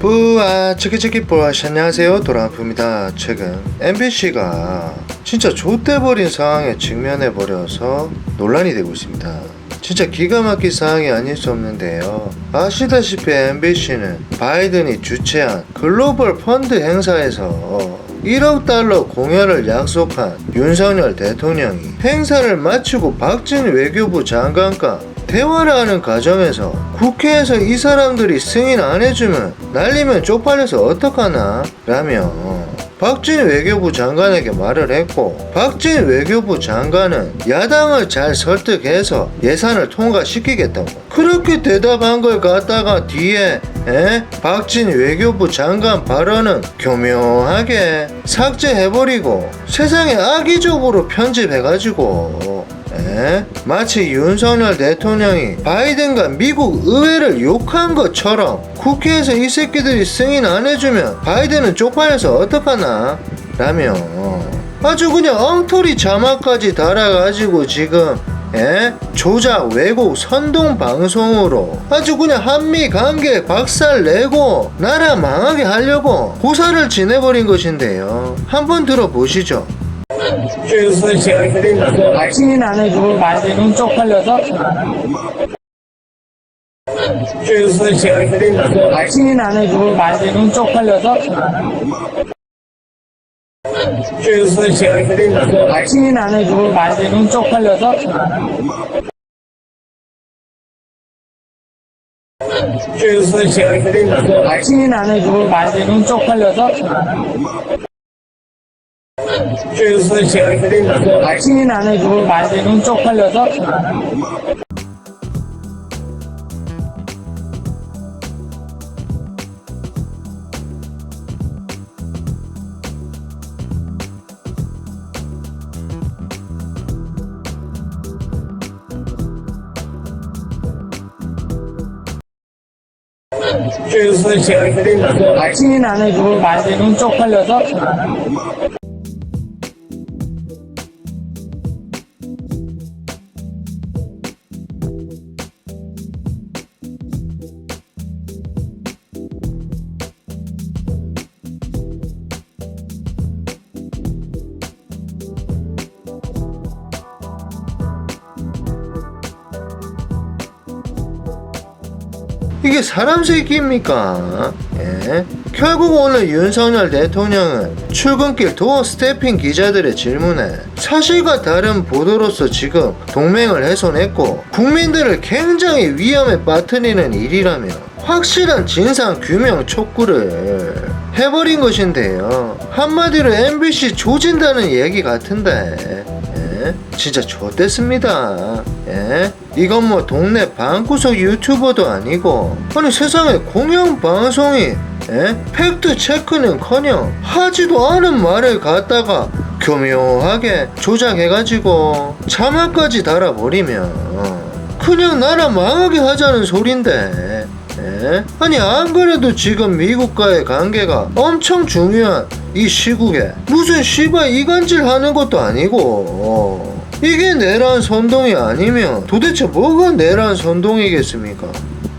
뿌아 치키치키 뿌아시 안녕하세요. 도라프입니다. 최근 MBC가 진짜 좆돼버린 상황에 직면해버려서 논란이 되고 있습니다. 진짜 기가 막힌 상황이 아닐 수 없는데요. 아시다시피 MBC는 바이든이 주최한 글로벌 펀드 행사에서 1억 달러 공연을 약속한 윤석열 대통령이 행사를 마치고 박진 외교부 장관과 대화를 하는 과정에서 국회에서 이 사람들이 승인 안 해주면 날리면 쪽팔려서 어떡하나 라며 박진 외교부 장관에게 말을 했고 박진 외교부 장관은 야당을 잘 설득해서 예산을 통과시키겠다고 그렇게 대답한 걸 갖다가 뒤에 에? 박진 외교부 장관 발언은 교묘하게 삭제해버리고 세상에 악의적으로 편집해가지고 마치 윤석열 대통령이 바이든과 미국 의회를 욕한 것처럼 국회에서 이 새끼들이 승인 안 해주면 바이든은 쪽팔려서 어떡하나 라며 아주 그냥 엉터리 자막까지 달아가지고 지금 예? 조작, 왜곡, 선동 방송으로 아주 그냥 한미 관계 박살 내고 나라 망하게 하려고 고사를 지내버린 것인데요. 한번 들어보시죠. 아침이 나눠주고 만두는 쪽팔려서 아침이 나눠주고 만두는 쪽팔려서 아침이 나눠주고 만두는 쪽팔려서 아침이 나눠주고 만두는 쪽팔려서 그래서 제가 승인 안 해주고 만드는 쪽팔려서. 그래서 제가 승인 안 해주고 만드는 쪽팔려서. 이게 사람 새끼입니까? 예? 결국 오늘 윤석열 대통령은 출근길 도어 스태핑 기자들의 질문에 사실과 다른 보도로서 지금 동맹을 훼손했고 국민들을 굉장히 위험에 빠뜨리는 일이라며 확실한 진상 규명 촉구를 해버린 것인데요. 한마디로 MBC 조진다는 얘기 같은데 예? 진짜 좋댔습니다. 예? 이건 뭐 동네 방구석 유튜버도 아니고 아니 세상에 공영 방송이 예? 팩트 체크는커녕 하지도 않은 말을 갖다가 교묘하게 조작해가지고 자막까지 달아버리면 그냥 나라 망하게 하자는 소린데 예? 아니 안 그래도 지금 미국과의 관계가 엄청 중요한 이 시국에 무슨 씨발 이간질 하는 것도 아니고 이게 내란 선동이 아니면 도대체 뭐가 내란 선동이겠습니까?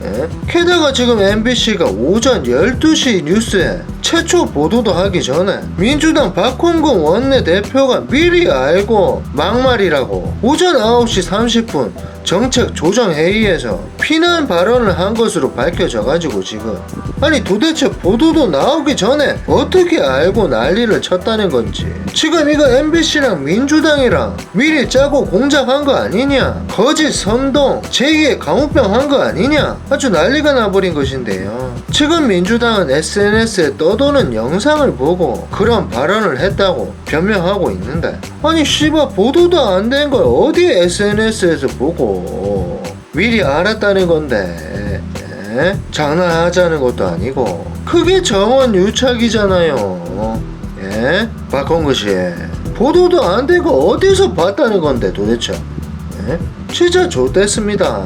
예? 게다가 지금 MBC가 오전 12시 뉴스에 최초 보도도 하기 전에 민주당 박홍근 원내대표가 미리 알고 막말이라고 오전 9시 30분 정책 조정 회의에서 피난 발언을 한 것으로 밝혀져 가지고 지금. 아니 도대체 보도도 나오기 전에 어떻게 알고 난리를 쳤다는 건지. 지금 이거 MBC랑 민주당이랑 미리 짜고 공작한 거 아니냐? 거짓 선동 제2의 감옥병 한 거 아니냐? 아주 난리가 나버린 것인데요. 지금 민주당은 SNS에 떠도는 영상을 보고 그런 발언을 했다고 변명하고 있는데. 아니 씨발 보도도 안 된 걸 어디 SNS에서 보고 미리 알았다는 건데 예? 장난하자는 것도 아니고 그게 정원 유착이잖아요 예? 박홍구 씨 보도도 안된거 어디서 봤다는 건데 도대체 예? 진짜 좋댔습니다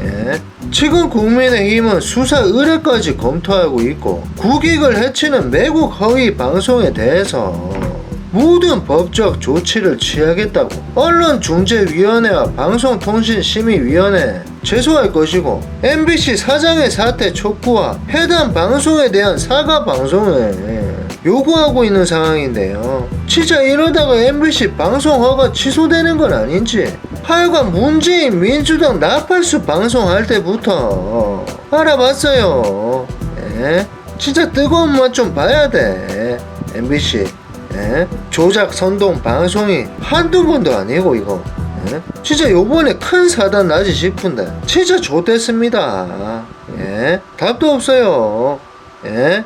예? 지금 국민의힘은 수사 의뢰까지 검토하고 있고 국익을 해치는 매국 허위 방송에 대해서 모든 법적 조치를 취하겠다고 언론중재위원회와 방송통신심의위원회 제소할 것이고 MBC 사장의 사퇴 촉구와 해당 방송에 대한 사과 방송을 요구하고 있는 상황인데요. 진짜 이러다가 MBC 방송 허가 취소되는 건 아닌지 하여간 문재인 민주당 나팔수 방송할 때부터 알아봤어요. 예? 진짜 뜨거운 맛 좀 봐야 돼. MBC. 예? 조작 선동 방송이 한두 번도 아니고 이거. 예? 진짜 요번에 큰 사단 나지 싶은데 진짜 좋댔습니다. 예? 답도 없어요. 예?